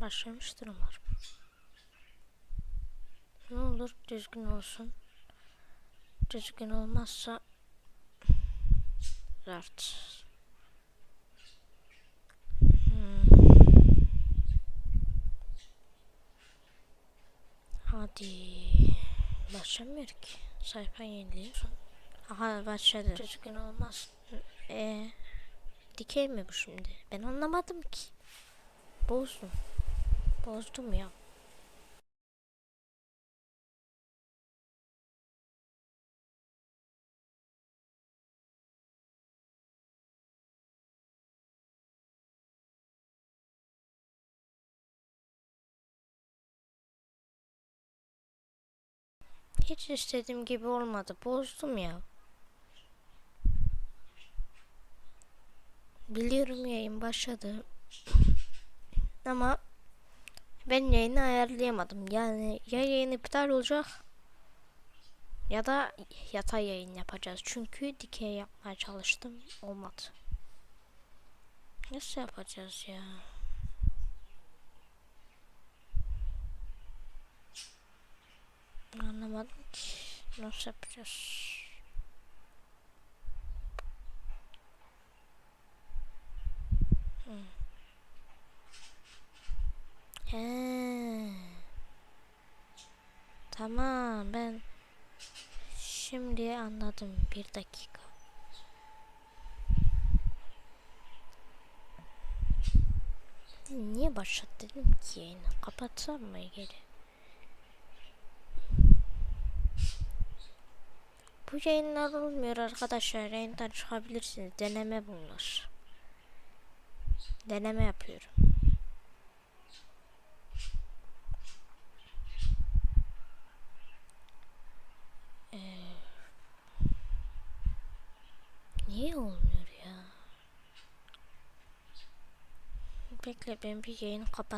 Başlamıştır umarım. Ne olur düzgün olsun. Düzgün olmazsa Zart. Hmm. Hadi. Başlamıyor ki. Sayfa yeniliyorsun. Aha başladı. Düzgün olmaz. Ee, dikey mi bu şimdi? Ben anlamadım ki. Bozdum. Bozdum ya. Hiç istediğim gibi olmadı. Bozdum ya. Biliyorum yayın başladı. Ama ben yayını ayarlayamadım. Yani ya yayın iptal olacak ya da yatay yayın yapacağız. Çünkü dikey yapmaya çalıştım. Olmadı. Nasıl yapacağız ya? Anlamadım ki. Nasıl yapacağız? Hmm. He. Tamam ben şimdi anladım. Bir dakika. Niye başlat dedim ki yayını? Kapatsam mı geri? Bu yayınlar olmuyor arkadaşlar. Yayından çıkabilirsiniz. Deneme bunlar. Deneme yapıyorum. Niye olmuyor ya? Bekle ben bir yayını kapat.